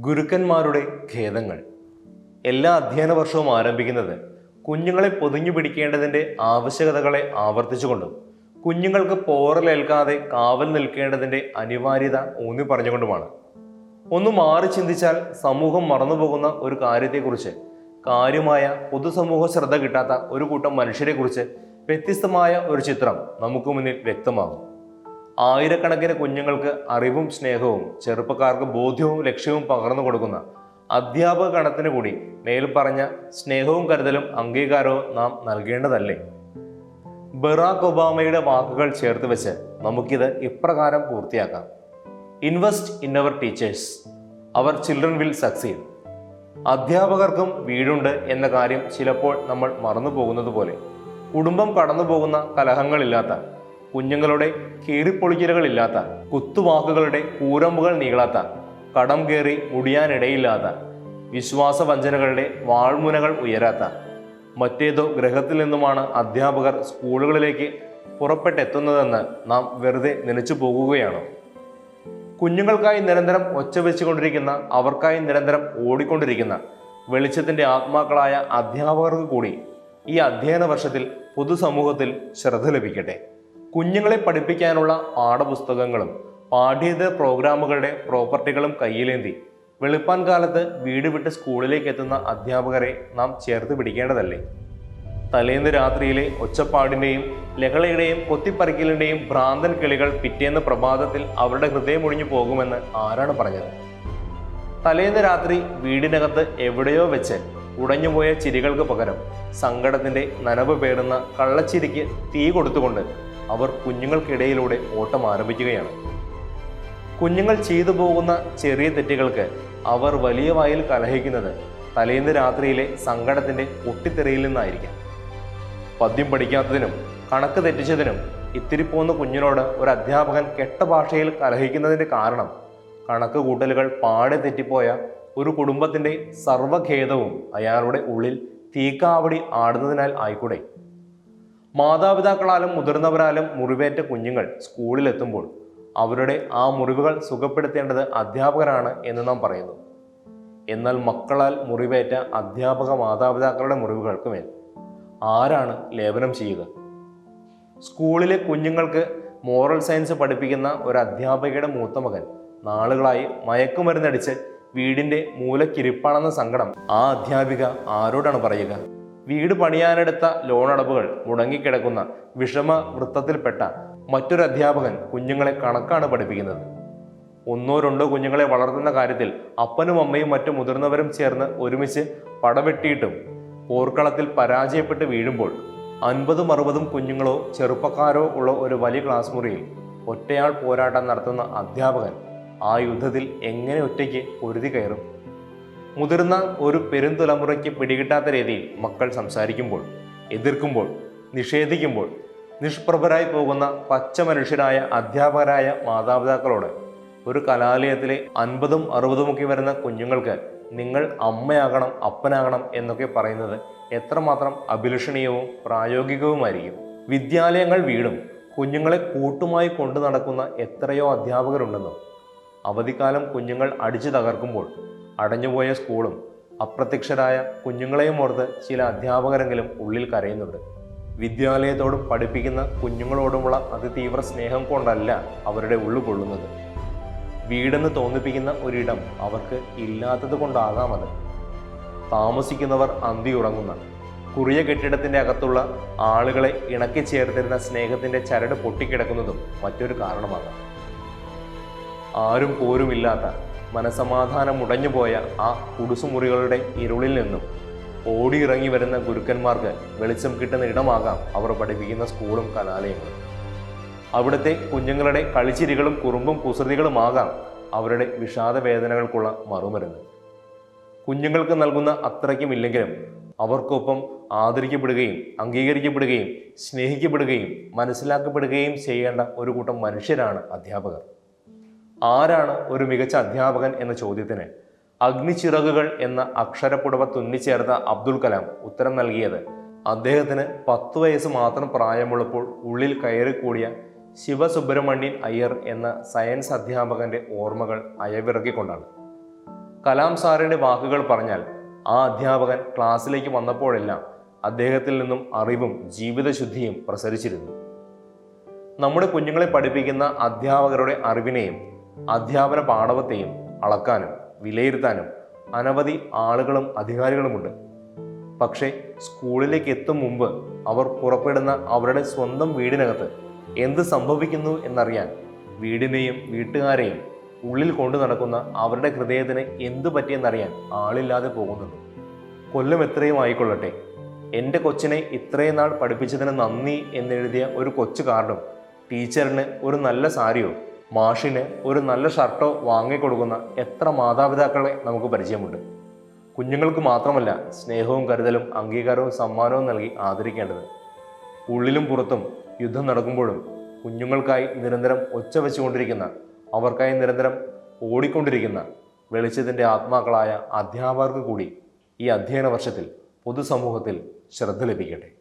ഗുരുക്കന്മാരുടെ ഖേദങ്ങൾ. എല്ലാ അധ്യയന വർഷവും ആരംഭിക്കുന്നത് കുഞ്ഞുങ്ങളെ പൊതിഞ്ഞു പിടിക്കേണ്ടതിന്റെ ആവശ്യകതകളെ ആവർത്തിച്ചുകൊണ്ടും കുഞ്ഞുങ്ങൾക്ക് പോറലേൽക്കാതെ കാവൽ നിൽക്കേണ്ടതിന്റെ അനിവാര്യത ഊന്നി പറഞ്ഞുകൊണ്ടുമാണ്. ഒന്ന് മാറി ചിന്തിച്ചാൽ സമൂഹം മറന്നുപോകുന്ന ഒരു കാര്യത്തെക്കുറിച്ച് കാര്യമായ പൊതുസമൂഹ ശ്രദ്ധ കിട്ടാത്ത ഒരു കൂട്ടം മനുഷ്യരെക്കുറിച്ച് വ്യത്യസ്തമായ ഒരു ചിത്രം നമുക്ക് മുന്നിൽ വ്യക്തമാകും. ആയിരക്കണക്കിന് കുഞ്ഞുങ്ങൾക്ക് അറിവും സ്നേഹവും ചെറുപ്പക്കാർക്ക് ബോധ്യവും ലക്ഷ്യവും പകർന്നു കൊടുക്കുന്ന അധ്യാപക ഗണത്തിന് കൂടി മേൽ പറഞ്ഞ സ്നേഹവും കരുതലും അംഗീകാരവും നാം നൽകേണ്ടതല്ലേ? ബറാക് ഒബാമയുടെ വാക്കുകൾ ചേർത്ത് വെച്ച് നമുക്കിത് ഇപ്രകാരം പൂർത്തിയാക്കാം. Invest in our teachers our children will succeed അധ്യാപകർക്കും വീടുണ്ട് എന്ന കാര്യം ചിലപ്പോൾ നമ്മൾ മറന്നു പോകുന്നത് പോലെ കുടുംബം കടന്നു പോകുന്ന കലഹങ്ങളില്ലാത്ത കുഞ്ഞുങ്ങളുടെ കീറിപ്പൊളിക്കലുകളില്ലാത്ത കുത്തുവാക്കുകളുടെ കൂരമ്പുകൾ നീളാത്ത കടം കയറി മുടിയാനിടയില്ലാത്ത വിശ്വാസവഞ്ചനകളുടെ വാൾമുനകൾ ഉയരാത്ത മറ്റേതോ ഗ്രഹത്തിൽ നിന്നുമാണ് അധ്യാപകർ സ്കൂളുകളിലേക്ക് പുറപ്പെട്ടെത്തുന്നതെന്ന് നാം വെറുതെ നനച്ചു പോകുകയാണോ? കുഞ്ഞുങ്ങൾക്കായി നിരന്തരം ഒച്ച വെച്ചുകൊണ്ടിരിക്കുന്ന അവർക്കായി നിരന്തരം ഓടിക്കൊണ്ടിരിക്കുന്ന വെളിച്ചത്തിന്റെ ആത്മാക്കളായ അധ്യാപകർക്ക് കൂടി ഈ അധ്യയന വർഷത്തിൽ പൊതുസമൂഹത്തിൽ ശ്രദ്ധ ലഭിക്കട്ടെ. കുഞ്ഞുങ്ങളെ പഠിപ്പിക്കാനുള്ള പാഠപുസ്തകങ്ങളും പാഠ്യേതര പ്രോഗ്രാമുകളുടെ പ്രോപ്പർട്ടികളും കയ്യിലേന്തി. വെളുപ്പാൻ കാലത്ത് വീട് വിട്ട് സ്കൂളിലേക്ക് എത്തുന്ന അധ്യാപകരെ നാം ചേർത്ത് പിടിക്കേണ്ടതല്ലേ? തലേന്ന് രാത്രിയിലെ ഒച്ചപ്പാടിന്റെയും ലഹളയുടെയും കൊത്തിപ്പറിക്കലിന്റെയും ഭ്രാന്തൻ കിളികൾ പിറ്റേന്ന് പ്രഭാതത്തിൽ അവരുടെ ഹൃദയം ഹൃദയമൊഴിഞ്ഞു പോകുമെന്ന് ആരാണ് പറഞ്ഞത്? തലേന്ന് രാത്രി വീടിനകത്ത് എവിടെയോ വെച്ച് ഉടഞ്ഞുപോയ ചിരികൾക്ക് പകരം സങ്കടത്തിന്റെ നനവ് പേറുന്ന കള്ളച്ചിരിക്ക് തീ കൊടുത്തുകൊണ്ട് അവർ കുഞ്ഞുങ്ങൾക്കിടയിലൂടെ ഓട്ടം ആരംഭിക്കുകയാണ്. കുഞ്ഞുങ്ങൾ ചെയ്തു പോകുന്ന ചെറിയ തെറ്റുകൾക്ക് അവർ വലിയ വായിൽ കലഹിക്കുന്നത് തലേന്ന് രാത്രിയിലെ സങ്കടത്തിന്റെ ഒട്ടിത്തെറിയിൽ നിന്നായിരിക്കാം. പദ്യം പഠിക്കാത്തതിനും കണക്ക് തെറ്റിച്ചതിനും ഇത്തിരി പോകുന്ന കുഞ്ഞിനോട് ഒരു അധ്യാപകൻ കെട്ട ഭാഷയിൽ കലഹിക്കുന്നതിന്റെ കാരണം കണക്ക് കൂട്ടലുകൾ പാടെ തെറ്റിപ്പോയ ഒരു കുടുംബത്തിന്റെ സർവഖേദവും അയാളുടെ ഉള്ളിൽ തീക്കാവടി ആടുന്നതിനാൽ ആയിക്കൂടെ? മാതാപിതാക്കളാലും മുതിർന്നവരാലും മുറിവേറ്റ കുഞ്ഞുങ്ങൾ സ്കൂളിലെത്തുമ്പോൾ അവരുടെ ആ മുറിവുകൾ സുഖപ്പെടുത്തേണ്ടത് അധ്യാപകരാണ് എന്ന് നാം പറയുന്നു. എന്നാൽ മക്കളാൽ മുറിവേറ്റ അധ്യാപക മാതാപിതാക്കളുടെ മുറിവുകൾക്ക് മേൽ ആരാണ് ലേപനം ചെയ്യുക? സ്കൂളിലെ കുഞ്ഞുങ്ങൾക്ക് മോറൽ സയൻസ് പഠിപ്പിക്കുന്ന ഒരു അധ്യാപികയുടെ മൂത്ത മകൻ നാളുകളായി മയക്കുമരുന്നടിച്ച് വീടിന്റെ മൂലക്കിരിപ്പാണെന്ന സങ്കടം ആ അധ്യാപിക ആരോടാണ് പറയുക? വീട് പണിയാനെടുത്ത ലോണടവുകൾ മുടങ്ങിക്കിടക്കുന്ന വിഷമ വൃത്തത്തിൽപ്പെട്ട മറ്റൊരു അധ്യാപകൻ കുഞ്ഞുങ്ങളെ കണക്കാണ് പഠിപ്പിക്കുന്നത്. ഒന്നോ രണ്ടോ കുഞ്ഞുങ്ങളെ വളർത്തുന്ന കാര്യത്തിൽ അപ്പനും അമ്മയും മറ്റു മുതിർന്നവരും ചേർന്ന് ഒരുമിച്ച് പടവെട്ടിയിട്ടും പോർക്കളത്തിൽ പരാജയപ്പെട്ട് വീഴുമ്പോൾ അൻപതും അറുപതും കുഞ്ഞുങ്ങളോ ചെറുപ്പക്കാരോ ഉള്ള ഒരു വലിയ ക്ലാസ് മുറിയിൽ ഒറ്റയാൾ പോരാട്ടം നടത്തുന്ന അധ്യാപകൻ ആ യുദ്ധത്തിൽ എങ്ങനെ ഒറ്റയ്ക്ക് പൊരുതി കയറും? മുതിർന്ന ഒരു പെരുന്തലമുറയ്ക്ക് പിടികിട്ടാത്ത രീതിയിൽ മക്കൾ സംസാരിക്കുമ്പോൾ എതിർക്കുമ്പോൾ നിഷേധിക്കുമ്പോൾ നിഷ്പ്രഭരായി പോകുന്ന പച്ച മനുഷ്യരായ അധ്യാപകരായ മാതാപിതാക്കളോട് ഒരു കലാലയത്തിലെ അൻപതും അറുപതുമൊക്കെ വരുന്ന കുഞ്ഞുങ്ങൾക്ക് നിങ്ങൾ അമ്മയാകണം അപ്പനാകണം എന്നൊക്കെ പറയുന്നത് എത്രമാത്രം അഭിലഷണീയവും പ്രായോഗികവുമായിരിക്കും. വിദ്യാലയങ്ങൾ വീടും കുഞ്ഞുങ്ങളെ കൂട്ടുമായി കൊണ്ടു നടക്കുന്ന എത്രയോ അധ്യാപകരുണ്ടെന്നും അവധിക്കാലം കുഞ്ഞുങ്ങൾ അടിച്ചു തകർക്കുമ്പോൾ അടഞ്ഞുപോയ സ്കൂളും അപ്രത്യക്ഷരായ കുഞ്ഞുങ്ങളെയും ഓർത്ത് ചില അധ്യാപകരെങ്കിലും ഉള്ളിൽ കരയുന്നുണ്ട്. വിദ്യാലയത്തോടും പഠിപ്പിക്കുന്ന കുഞ്ഞുങ്ങളോടുമുള്ള അതിതീവ്ര സ്നേഹം കൊണ്ടല്ല അവരുടെ ഉള്ളു കൊള്ളുന്നത്. വീടെന്ന് തോന്നിപ്പിക്കുന്ന ഒരിടം അവർക്ക് ഇല്ലാത്തത് കൊണ്ടാകാം അത് താമസിക്കുന്നവർ അന്തി ഉറങ്ങുന്ന കുറിയ കെട്ടിടത്തിന്റെ അകത്തുള്ള ആളുകളെ ഇണക്കി ചേർത്തിരുന്ന സ്നേഹത്തിന്റെ ചരട് പൊട്ടിക്കിടക്കുന്നതും മറ്റൊരു കാരണമാകാം. ആരും പോരുമില്ലാത്ത മനസമാധാനം ഉടഞ്ഞുപോയ ആ കുടുസുമുറികളുടെ ഇരുളിൽ നിന്നും ഓടിയിറങ്ങി വരുന്ന ഗുരുക്കന്മാർക്ക് വെളിച്ചം കിട്ടുന്ന ഇടമാകാം അവർ പഠിപ്പിക്കുന്ന സ്കൂളും കലാലയങ്ങളും. അവിടുത്തെ കുഞ്ഞുങ്ങളുടെ കളിച്ചിരികളും കുറുമ്പും കുസൃതികളുമാകാം അവരുടെ വിഷാദവേദനകൾക്കുള്ള മറുമരുന്ന്. കുഞ്ഞുങ്ങൾക്ക് നൽകുന്ന അത്രയ്ക്കും ഇല്ലെങ്കിലും അവർക്കൊപ്പം ആദരിക്കപ്പെടുകയും അംഗീകരിക്കപ്പെടുകയും സ്നേഹിക്കപ്പെടുകയും മനസ്സിലാക്കപ്പെടുകയും ചെയ്യേണ്ട ഒരു കൂട്ടം മനുഷ്യരാണ് അധ്യാപകർ. ആരാണ് ഒരു മികച്ച അധ്യാപകൻ എന്ന ചോദ്യത്തിന് അഗ്നിച്ചിറകുകൾ എന്ന അക്ഷരപ്പുടവ തുന്നിച്ചേർത്ത അബ്ദുൽ കലാം ഉത്തരം നൽകിയത്. അദ്ദേഹത്തിന് പത്ത് വയസ്സ് മാത്രം പ്രായമുള്ളപ്പോൾ ഉള്ളിൽ കയറിക്കൂടിയ ശിവസുബ്രഹ്മണ്യൻ അയ്യർ എന്ന സയൻസ് അധ്യാപകന്റെ ഓർമ്മകൾ അയവിറക്കിക്കൊണ്ടാണ്. കലാം സാറിന്റെ വാക്കുകൾ പറഞ്ഞാൽ ആ അധ്യാപകൻ ക്ലാസ്സിലേക്ക് വന്നപ്പോഴെല്ലാം അദ്ദേഹത്തിൽ നിന്നും അറിവും ജീവിതശുദ്ധിയും പ്രസരിച്ചിരുന്നു. നമ്മുടെ കുഞ്ഞുങ്ങളെ പഠിപ്പിക്കുന്ന അധ്യാപകരുടെ അറിവിനെയും അധ്യാപന പാഠവത്തെയും അളക്കാനും വിലയിരുത്താനും അനവധി ആളുകളും അധികാരികളുമുണ്ട്. പക്ഷേ സ്കൂളിലേക്ക് എത്തും മുമ്പ് അവർ പുറപ്പെടുന്ന അവരുടെ സ്വന്തം വീടിനകത്ത് എന്ത് സംഭവിക്കുന്നു എന്നറിയാൻ വീടിനെയും വീട്ടുകാരെയും ഉള്ളിൽ കൊണ്ടു നടക്കുന്ന അവരുടെ ഹൃദയത്തിന് എന്തു പറ്റിയെന്നറിയാൻ ആളില്ലാതെ പോകുന്നുണ്ട് കൊല്ലം എത്രയും ആയിക്കൊള്ളട്ടെ. എന്റെ കൊച്ചിനെ ഇത്രയും നാൾ പഠിപ്പിച്ചതിന് നന്ദി എന്നെഴുതിയ ഒരു കൊച്ചു കാർഡും ടീച്ചറിന് ഒരു നല്ല സാരിയോ മാഷിന് ഒരു നല്ല ഷർട്ടോ വാങ്ങിക്കൊടുക്കുന്ന എത്ര മാതാപിതാക്കളെ നമുക്ക് പരിചയമുണ്ട്. കുഞ്ഞുങ്ങൾക്ക് മാത്രമല്ല സ്നേഹവും കരുതലും അംഗീകാരവും സമ്മാനവും നൽകി ആദരിക്കേണ്ടത്. ഉള്ളിലും പുറത്തും യുദ്ധം നടക്കുമ്പോഴും കുഞ്ഞുങ്ങൾക്കായി നിരന്തരം ഒച്ച വെച്ചുകൊണ്ടിരിക്കുന്ന അവർക്കായി നിരന്തരം ഓടിക്കൊണ്ടിരിക്കുന്ന വെളിച്ചത്തിന്റെ ആത്മാക്കളായ അധ്യാപകർക്ക് കൂടി ഈ അധ്യയന വർഷത്തിൽ പൊതുസമൂഹത്തിൽ ശ്രദ്ധ ലഭിക്കട്ടെ.